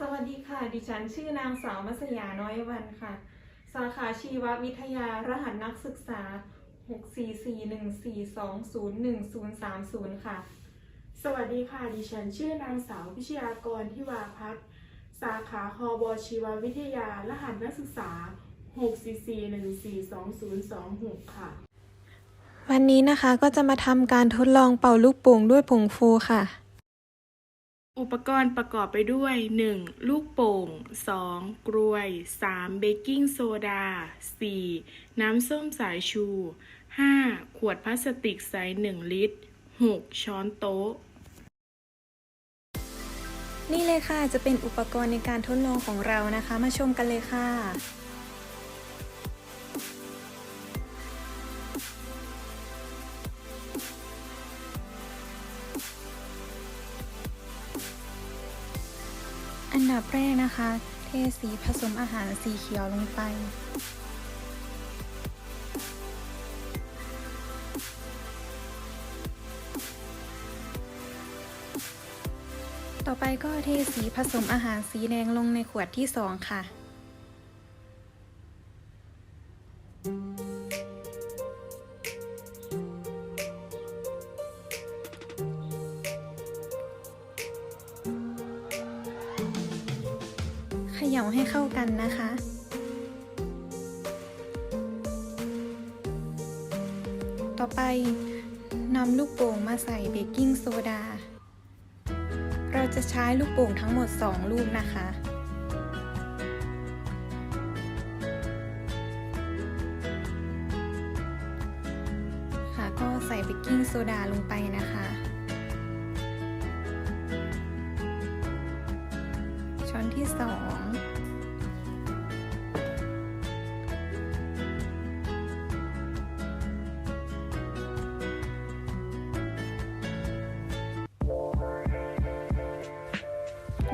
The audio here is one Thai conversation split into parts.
สวัสดีค่ะ ดิฉันชื่อนางสาวมัสยาน้อยวันค่ะ สาขาชีววิทยารหัสนักศึกษา 64414201030 ค่ะ สวัสดีค่ะ ดิฉันชื่อนางสาวพิชยากรทิวาพัฒน์สาขาฮอบชีววิทยารหัสนักศึกษา 644142026 ค่ะ วันนี้นะคะก็จะมาทำการทดลองเป่าลูกโป่งด้วยผงฟูค่ะ อุปกรณ์ประกอบไปด้วย 1. ลูกโป่ง 2. กลวย 3. เบกกิ้งโซดา 4. น้ำส้มสายชู 5. ขวดพลาสติกใส1 ลิตร 6. ช้อนโต๊ะ นี่เลยค่ะจะเป็นอุปกรณ์ในการทดลองของเรานะคะ มาชมกันเลยค่ะ ดับแรกนะคะ เทสีผสมอาหารสีเขียวลงไป ต่อไปก็เทสีผสมอาหารสีแดงลงในขวดที่สองค่ะ เขย่าให้เข้ากันนะคะ ต่อไปนำลูกโป่งมาใส่เบกกิ้งโซดา เราจะใช้ลูกโป่งทั้งหมด 2 ลูกนะคะค่ะก็ใส่เบกกิ้งโซดาลงไปนะคะ ช้อนที่ 2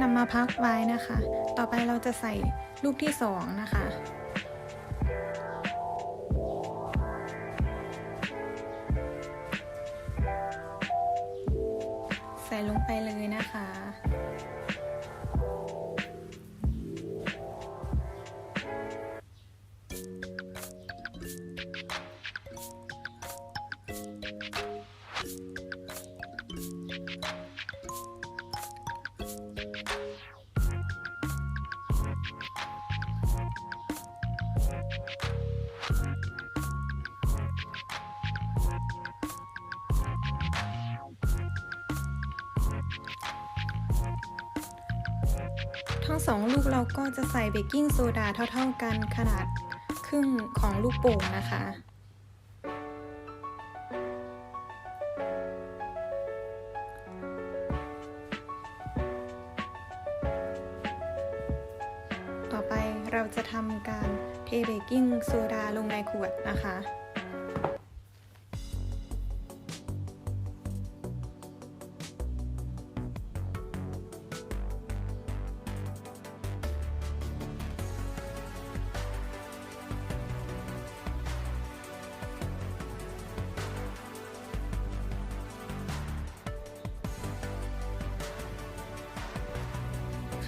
นำมาพักไว้นะคะ ต่อไปเราจะใส่ลูกที่สองนะคะ ใส่ลงไปเลยนะคะ ทั้งสองลูกเราก็จะใส่เบกกิ้งโซดาเท่าๆกันขนาดครึ่งของลูกโป่งนะคะต่อไปเราจะทำการเทเบกกิ้งโซดาลงในขวดนะคะ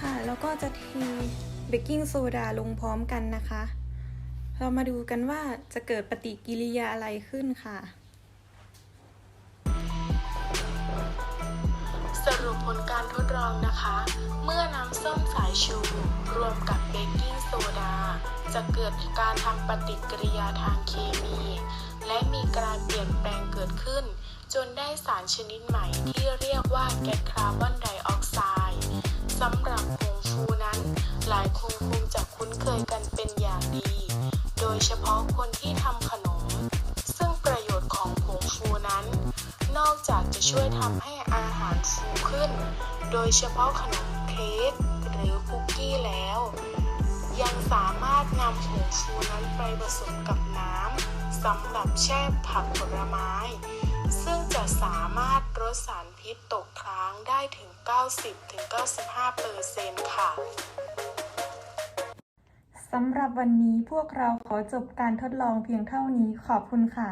ค่ะ แล้วก็จะเทเบกกิ้งโซดาลงพร้อมกันนะคะ เรามาดูกันว่าจะเกิดปฏิกิริยาอะไรขึ้นค่ะ สรุปผลการทดลองนะคะ เมื่อน้ำส้มสายชู รวมกับเบกกิ้งโซดา จะเกิดการทำปฏิกิริยาทางเคมี และมีการเปลี่ยนแปลงเกิดขึ้น จนได้สารชนิดใหม่ที่เรียกว่าแก๊สคาร์บอนไดออก สำหรับผงฟูนั้น หลายคนคงจะคุ้นเคยกันเป็นอย่างดี โดยเฉพาะคนที่ทำขนม ซึ่งประโยชน์ของผงฟูนั้น นอกจากจะช่วยทำให้อาหารฟูขึ้น โดยเฉพาะขนมเค้กหรือคุกกี้แล้ว ยังสามารถนำผงฟูนั้นไปผสมกับน้ำสำหรับแช่ผักผลไม้ ซึ่งจะสามารถ ดสารพิษตกค้างได้ถึง 90-95%เปอร์เซ็นต์ค่ะสำหรับวันนี้พวกเราขอจบการทดลองเพียงเท่านี้ขอบคุณค่ะ